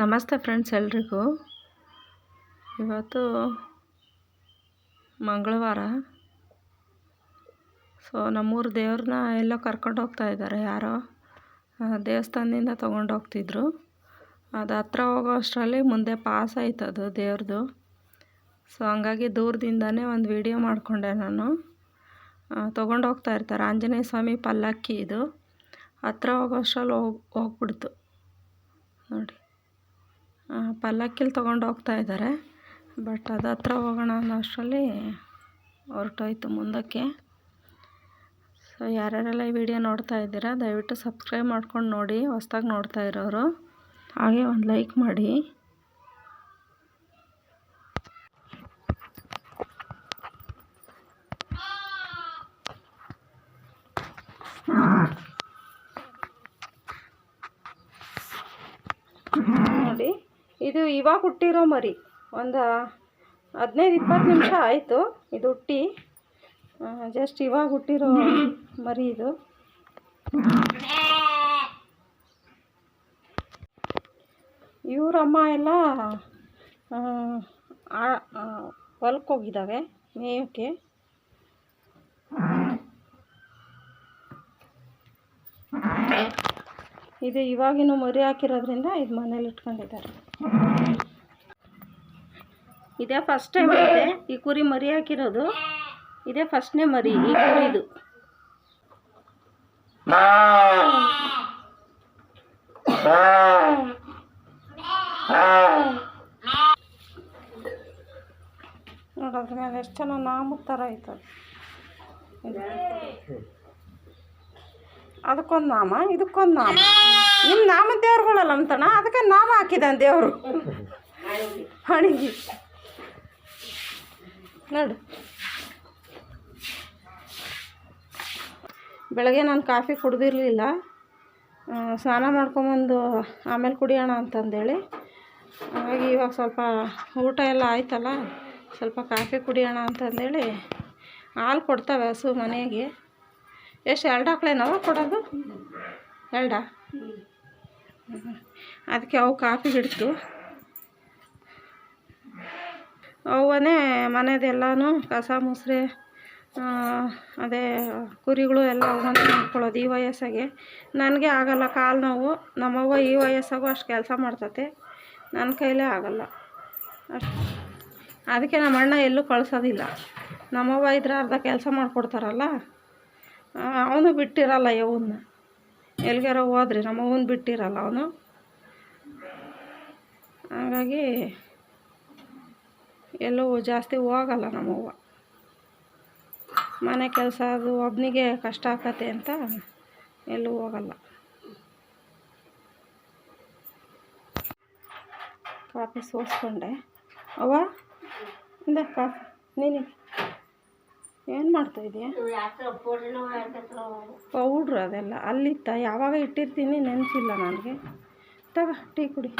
ನಮಸ್ತೆ ಫ್ರೆಂಡ್ಸ್ ಎಲ್ರಿಗೂ. ಇವತ್ತು ಮಂಗಳವಾರ. ಸೊ, ನಮ್ಮೂರು ದೇವ್ರನ್ನ ಎಲ್ಲೋ ಕರ್ಕೊಂಡು ಹೋಗ್ತಾ ಇದ್ದಾರೆ ಯಾರೋ. ದೇವಸ್ಥಾನದಿಂದ ತೊಗೊಂಡು ಹೋಗ್ತಿದ್ರು. ಅದು ಹತ್ರ ಹೋಗೋ ಅಷ್ಟರಲ್ಲಿ ಮುಂದೆ ಪಾಸ್ ಆಯ್ತು ಅದು ದೇವ್ರದ್ದು ಸೊ, ಹಂಗಾಗಿ ದೂರದಿಂದನೇ ಒಂದು ವಿಡಿಯೋ ಮಾಡಿಕೊಂಡೆ ನಾನು. ತೊಗೊಂಡು ಹೋಗ್ತಾ ಇರ್ತಾರೆ. ಆಂಜನೇಯ ಸ್ವಾಮಿ ಪಲ್ಲಕ್ಕಿ ಇದು. ಹತ್ರ ಹೋಗೋ ಅಷ್ಟರಲ್ಲಿ ಹೋಗಿ, ಹೋಗ್ಬಿಡ್ತು. ನೋಡಿ. ಪಲ್ಲಕ್ಕಿಲಿ ತೊಗೊಂಡು ಹೋಗ್ತಾ ಇದ್ದಾರೆ ಬಟ್ ಅದು ಹತ್ರ ಹೋಗೋಣ ಅನ್ನೋ ಅಷ್ಟರಲ್ಲಿ ಹೊರಟೋಯ್ತು ಮುಂದಕ್ಕೆ. ಸೊ ಯಾರ್ಯಾರೆಲ್ಲ ಈ ವಿಡಿಯೋ ನೋಡ್ತಾ ಇದ್ದೀರಾ, ದಯವಿಟ್ಟು ಸಬ್ಸ್ಕ್ರೈಬ್ ಮಾಡ್ಕೊಂಡು ನೋಡಿ, ಹೊಸ್ದಾಗಿ ನೋಡ್ತಾ ಇರೋರು. ಹಾಗೆ ಒಂದು ಲೈಕ್ ಮಾಡಿ. ಇದು ಇವಾಗ ಹುಟ್ಟಿರೋ ಮರಿ. ಒಂದು ಹದಿನೈದು ಇಪ್ಪತ್ತು ನಿಮಿಷ ಆಯಿತು ಇದು ಹುಟ್ಟಿ. ಜಸ್ಟ್ ಇವಾಗ ಹುಟ್ಟಿರೋ ಮರಿ ಇದು. ಇವರಮ್ಮ ಎಲ್ಲ ಹೊಲಕ್ಕೆ ಹೋಗಿದ್ದಾವೆ ಮೇಯೋಕ್ಕೆ. ಇದು. ಇವಾಗಿನೂ ಮರಿ ಹಾಕಿರೋದ್ರಿಂದ ಇದು ಮನೇಲಿ ಇಟ್ಕೊಂಡಿದ್ದಾರೆ. ಇದೇ ಫಸ್ಟ್ ಟೈಮ್ ಇದೆ. ಈ ಕುರಿ ಮರಿ ಹಾಕಿರೋದು. ಇದೇ ಫಸ್ಟ್ನೇ ಮರಿ. ಈ ಕುರಿದು ನೋಡೋದ್ರ ಮೇಲೆ ಎಷ್ಟು ಚೆನ್ನಾಗಿ ನಾಮದ ಥರ ಐತದೆ ಅದಕ್ಕೊಂದು ನಾಮ ಇದಕ್ಕೊಂದು ನಾಮ ನಿಮ್ಮ ನಾಮ ದೇವ್ರುಗಳಲ್ಲ ಅಂತಣ ಅದಕ್ಕೆ ನಾಮ ಹಾಕಿದ್ದಾನೆ ದೇವರು. ಹಣಿಗೆ. ನೋಡು. ಬೆಳಗ್ಗೆ ನಾನು ಕಾಫಿ ಕುಡ್ದಿರಲಿಲ್ಲ. ಸ್ನಾನ ಮಾಡ್ಕೊಂಬಂದು ಆಮೇಲೆ ಕುಡಿಯೋಣ ಅಂತಂದೇಳಿ. ಹಾಗಾಗಿ ಇವಾಗ ಸ್ವಲ್ಪ ಊಟ ಎಲ್ಲ ಆಯ್ತಲ್ಲ, ಸ್ವಲ್ಪ ಕಾಫಿ ಕುಡಿಯೋಣ ಅಂತಂದೇಳಿ ಹಾಲು ಕೊಡ್ತಾವೆ ಹಸು ಮನೆಗೆ. ಎಷ್ಟು, ಎರಡು ನಾವು ಕೊಡೋದು? ಎರಡ? ಅದಕ್ಕೆ ಅವು ಕಾಫಿ ಹಿಡಿತು ಅವನೇ ಮನೆದೆಲ್ಲನೂ ಕಸ ಮುಸ್ರೆ ಅದೇ ಕುರಿಗಳು ಎಲ್ಲ ಅವನ್ನೇ ನೋಡ್ಕೊಳ್ಳೋದು ಈ ವಯಸ್ಸಾಗೆ. ನನಗೆ ಆಗಲ್ಲ ಕಾಲು ನೋವು. ನಮ್ಮವ್ವ ಈ ವಯಸ್ಸಾಗೂ ಅಷ್ಟು ಕೆಲಸ ಮಾಡ್ತತೆ. ನನ್ನ ಕೈಲೇ ಆಗಲ್ಲ. ಅದಕ್ಕೆ ನಮ್ಮ ಅಣ್ಣ ಎಲ್ಲೂ ಕಳ್ಸೋದಿಲ್ಲ. ನಮ್ಮವ್ವ ಇದ್ರೆ ಅರ್ಧ ಕೆಲಸ ಮಾಡಿಕೊಡ್ತಾರಲ್ಲ? ಅವನು ಬಿಟ್ಟಿರಲ್ಲ ಯವನ್ನ ಎಲ್ಗಾರ ಹೋದ್ರಿ ನಮ್ಮ ಬಿಟ್ಟಿರಲ್ಲ ಅವನು. ಹಾಗಾಗಿ ಎಲ್ಲೂ ಜಾಸ್ತಿ ಹೋಗಲ್ಲ ನಮ್ಮವ್ವ ಮನೆ ಕೆಲಸ ಅದು ಒಬ್ಬನಿಗೆ ಕಷ್ಟ ಆಕತೆ ಅಂತ ಎಲ್ಲೂ ಹೋಗಲ್ಲ. ಕಾಫಿ ಸೋಸ್ಕೊಂಡೆ. ಅವ್ವ, ಇಂದ ಕಾಫಿ, ನೀನು. ಏನು ಮಾಡ್ತಾ ಇದೆಯಾ? ಪೌಡ್ರು ಅದೆಲ್ಲ. ಅಲ್ಲಿತ್ತ. ಯಾವಾಗ ಇಟ್ಟಿರ್ತೀನಿ ನೆನಪಿಲ್ಲ ನನಗೆ. ತಗ, ಟೀ ಕುಡಿ.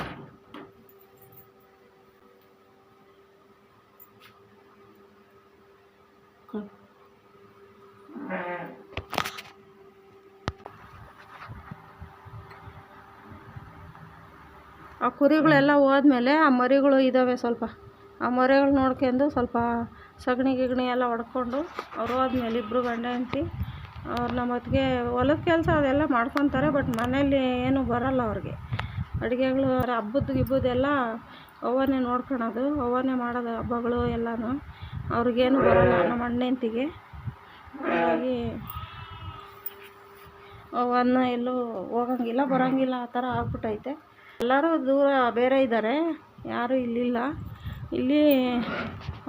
ಆ ಕುರಿಗಳೆಲ್ಲ ಹೋದ್ಮೇಲೆ ಆ ಮರಿಗಳು ಇದ್ದಾವೆ ಸ್ವಲ್ಪ. ಆ ಮರಿಗಳು ನೋಡ್ಕೊಂಡು ಸ್ವಲ್ಪ ಸಗಣಿ ಗಿಗಣಿ ಎಲ್ಲ ಹೊಡ್ಕೊಂಡು ಅವ್ರು ಹೋದ್ಮೇಲೆ ಇಬ್ಬರು ಗಂಡ ಹೆಂಡ್ತಿ ನಮ್ಮ ಮತ್ತಿಗೆ ಹೊಲದ ಕೆಲಸ ಅದೆಲ್ಲ ಮಾಡ್ಕೊತಾರೆ ಬಟ್ ಮನೇಲಿ ಏನೂ ಬರಲ್ಲ ಅವ್ರಿಗೆ. ಅಡುಗೆಗಳು, ಹಬ್ಬದ ಗಿಬ್ಬದೆಲ್ಲ ಅವನೇ ನೋಡ್ಕೊಳೋದು ಅವನೇ ಮಾಡೋದು ಹಬ್ಬಗಳು ಎಲ್ಲನೂ. ಅವ್ರಿಗೇನು ಬರಲ್ಲ ನಮ್ಮ ಅಣ್ಣ ಹೆಂಡ್ತಿಗೆ. ಹಾಗಾಗಿ ಅವನ್ನ ಎಲ್ಲೂ ಹೋಗಂಗಿಲ್ಲ, ಬರೋಂಗಿಲ್ಲ, ಆ ಥರ ಆಗ್ಬಿಟ್ಟೈತೆ ಎಲ್ಲರೂ ದೂರ ಬೇರೆ ಇದ್ದಾರೆ, ಯಾರೂ ಇಲ್ಲಿಲ್ಲ. ಇಲ್ಲಿ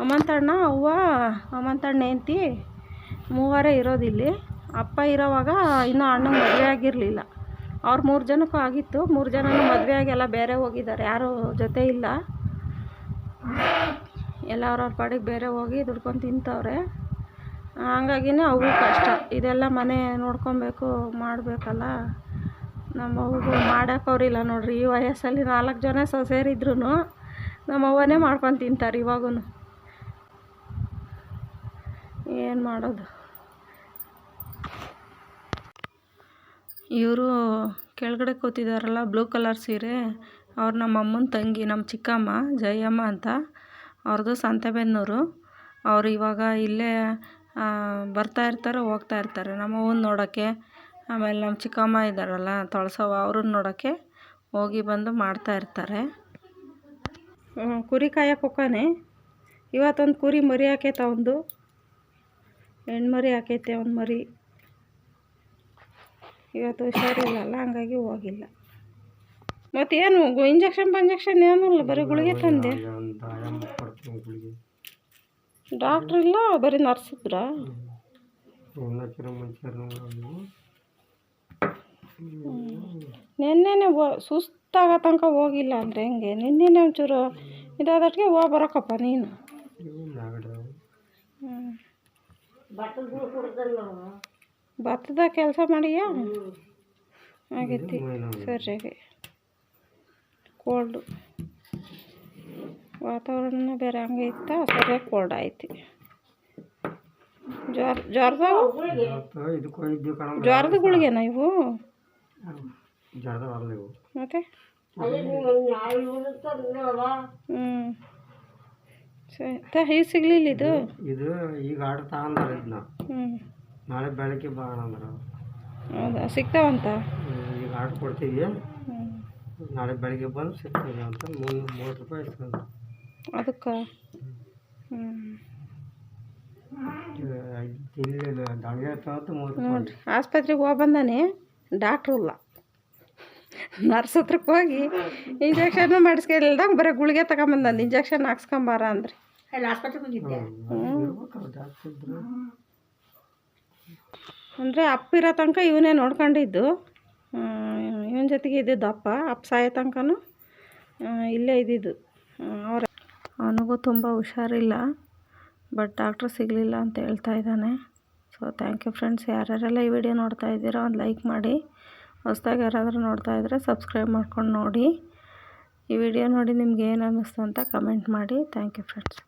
ಅಮ್ಮಂತಣ್ಣ ಅವ್ವ ಅಮ್ಮಂತಣ್ಣ ಹೆಂಡ್ತಿ ಮೂವರೇ ಇರೋದಿಲ್ಲಿ ಅಪ್ಪ ಇರೋವಾಗ ಇನ್ನೂ ಅಣ್ಣಂಗೆ ಮದುವೆ ಆಗಿರಲಿಲ್ಲ. ಅವ್ರು ಮೂರು ಜನಕ್ಕೂ ಆಗಿತ್ತು. ಮೂರು ಜನನೂ ಮದುವೆ ಆಗಿ ಎಲ್ಲ ಬೇರೆ ಹೋಗಿದ್ದಾರೆ. ಯಾರೂ ಜೊತೆ ಇಲ್ಲ. ಎಲ್ಲ ಅವ್ರವ್ರ ಪಾಡಿಗೆ ಬೇರೆ ಹೋಗಿ ದುಡ್ಕೊಂಡು ತಿಂತವ್ರೆ. ಹಂಗಾಗಿನೇ ಅವು ಕಷ್ಟ. ಇದೆಲ್ಲ ಮನೆ ನೋಡ್ಕೊಬೇಕು, ಮಾಡಬೇಕಲ್ಲ. ನಮ್ಮ ಮಾಡೋಕ್ಕವ್ರಿಲ್ಲ ನೋಡ್ರಿ. ಈ ವಯಸ್ಸಲ್ಲಿ ನಾಲ್ಕು ಜನ ಸೊಸೆಯರಿದ್ರು ನಮ್ಮ ಅವ್ವನೇ ಮಾಡ್ಕೊಂಡು ತಿಂತಾರೆ ಇವಾಗೂ ಏನು ಮಾಡೋದು? ಇವರು ಕೆಳಗಡೆ ಕೂತಿದಾರಲ್ಲ, ಬ್ಲೂ ಕಲರ್ ಸೀರೆ. ಅವ್ರು ನಮ್ಮ ಅಮ್ಮನ ತಂಗಿ, ನಮ್ಮ ಚಿಕ್ಕಮ್ಮ, ಜಯಮ್ಮ ಅಂತ. ಅವ್ರದ್ದು ಸಂತೆಬೆನ್ನೂರು. ಅವ್ರು ಇವಾಗ ಇಲ್ಲೇ ಬರ್ತಾ ಇರ್ತಾರೆ, ಹೋಗ್ತಾ ಇರ್ತಾರೆ. ನಮ್ಮ ನೋಡೋಕ್ಕೆ ಆಮೇಲೆ ನಮ್ಮ ಚಿಕ್ಕಮ್ಮ ಇದ್ದಾರಲ್ಲ, ತೊಳಸವ್ವ, ಅವ್ರನ್ನ ನೋಡೋಕ್ಕೆ ಹೋಗಿ ಬಂದು ಮಾಡ್ತಾ ಇರ್ತಾರೆ. ಕುರಿ ಕಾಯಕ್ಕೆ ಹೋಕಾನೆ ಇವತ್ತೊಂದು ಕುರಿ ಮರಿ ಹಾಕೈತೆ ಹೆಣ್ಣು ಮರಿ ಹಾಕೈತೆ ಒಂದು ಮರಿ. ಇವತ್ತು ಹುಷಾರಿಲ್ಲಲ್ಲ ಹಂಗಾಗಿ ಹೋಗಿಲ್ಲ. ಮತ್ತೇನು ಇಂಜೆಕ್ಷನ್ ಪಂಜೆಕ್ಷನ್ ಏನಿಲ್ಲ ಬರೀ ಗುಳಿಗೆ ತಂದೆ. ಒಂದು ಡಾಕ್ಟ್ರ್ ಇಲ್ಲ, ಬರೀ ನರ್ಸ್ ಇದ್ರ? ನೆನ್ನೆನೆ ಸುಸ್ತು ಸುಸ್ತಾಗೋ ತನಕ ಹೋಗಿಲ್ಲ ಅಂದರೆ ಹೆಂಗೆ? ನಿನ್ನೆನೆ ಒಂಚೂರು ಇದಾದಟ್ಟಿಗೆ ಹೋಗಿ ಬರೋಕಪ್ಪ ನೀನು. ಭತ್ತದ ಕೆಲಸ ಮಾಡಿಯಾ? ಆಗೈತಿ ಸರಿಯಾಗಿ ಕೋಲ್ಡು ವಾತಾವರಣ ಬೇರೆ ಹಂಗೆ ಇತ್ತ? ಸರಿಯಾಗಿ ಕೋಲ್ಡ್ ಐತಿ ಜ್ವರ ಜ್ವರದ ಜ್ವರದ ಗುಳಿಗೆನ ಇವು? ಜರ್ದವಲ್ಲ ಇವು ಮತ್ತೆ? ಹ್ಮ್. ಸರಿ. ತ ಈಗ ಸಿಗ್ಲಿಲ್ಲ ಇದು? ಇದು ಈಗ ಆರ್ಡರ್ ಅಂದ್ರೆ ಇದನ್ನ. ಹ್ಮ್. ನಾಳೆ ಬೆಳಗ್ಗೆ ಬಾಣ ಅಂದ್ರೆ. ಹೌದಾ? ಸಿಗ್ತಾವಂತ? ಈಗ ಆರ್ಡರ್ ಕೊಡ್ತೀವಿ. ನಾಳೆ ಬೆಳಗ್ಗೆ ಬಂದು ಸಿಗ್ತೀವಿ ಅಂತ ಮೂರು ಮೂವತ್ತು ರೂಪಾಯಿ ಇರ್ತದೆ ಅದಕ್ಕೆ? ಹ್ಞೂ ಇಲ್ಲಿ ದಾವಣಗೆರೆ ತಗೊಂಡು ಮೂವತ್ತು ರೂಪಾಯಿ. ನೋಡ್ರಿ ಆಸ್ಪತ್ರೆಗೆ ಹೋಗಿ ಬಂದಾನೆ ಡಾಕ್ಟ್ರು ಇಲ್ಲ. ನರ್ಸ್ ಹತ್ರಕ್ಕೆ ಹೋಗಿ ಇಂಜೆಕ್ಷನ್ ಮಾಡಿಸ್ಕೊಂಡಿಲ್ದಂಗೆ ಬರೀ ಗುಳಿಗೆ ತಗೊಂಬಂದ ಇಂಜೆಕ್ಷನ್ ಹಾಕ್ಸ್ಕೊಂಬಾರ ಅಂದ್ರಿ. ಅಂದರೆ ಅಪ್ಪ ಇರೋ ಅಂದರೆ ಅಪ್ಪಿರೋ ತನಕ ಇವನೇ ನೋಡ್ಕೊಂಡಿದ್ದು. ಇವನ ಜೊತೆಗೆ ಇದ್ದಿದ್ದು ಅಪ್ಪ ಅಪ್ಪ ಸಾಯೋ ತನಕನೂ ಇಲ್ಲೇ ಇದ್ದಿದ್ದು. ಅವರ ಅವನಿಗೂ ತುಂಬ ಹುಷಾರಿಲ್ಲ ಬಟ್ ಡಾಕ್ಟ್ರ್ ಸಿಗಲಿಲ್ಲ ಅಂತ ಹೇಳ್ತಾ ಇದ್ದಾನೆ. ಸೊ ಥ್ಯಾಂಕ್ ಯು ಫ್ರೆಂಡ್ಸ್ ಯಾರ್ಯಾರೆಲ್ಲ ಈ ವಿಡಿಯೋ ನೋಡ್ತಾ ಇದ್ದೀರೋ ಒಂದು ಲೈಕ್ ಮಾಡಿ. ಹೊಸ್ದಾಗಿ ಯಾರಾದರೂ ನೋಡ್ತಾ ಇದ್ದರೆ ಸಬ್ಸ್ಕ್ರೈಬ್ ಮಾಡ್ಕೊಂಡು ನೋಡಿ. ಈ ವಿಡಿಯೋ ನೋಡಿ ನಿಮ್ಗೆ ಏನು ಅನ್ನಿಸ್ತು ಅಂತ ಕಮೆಂಟ್ ಮಾಡಿ. Thank you friends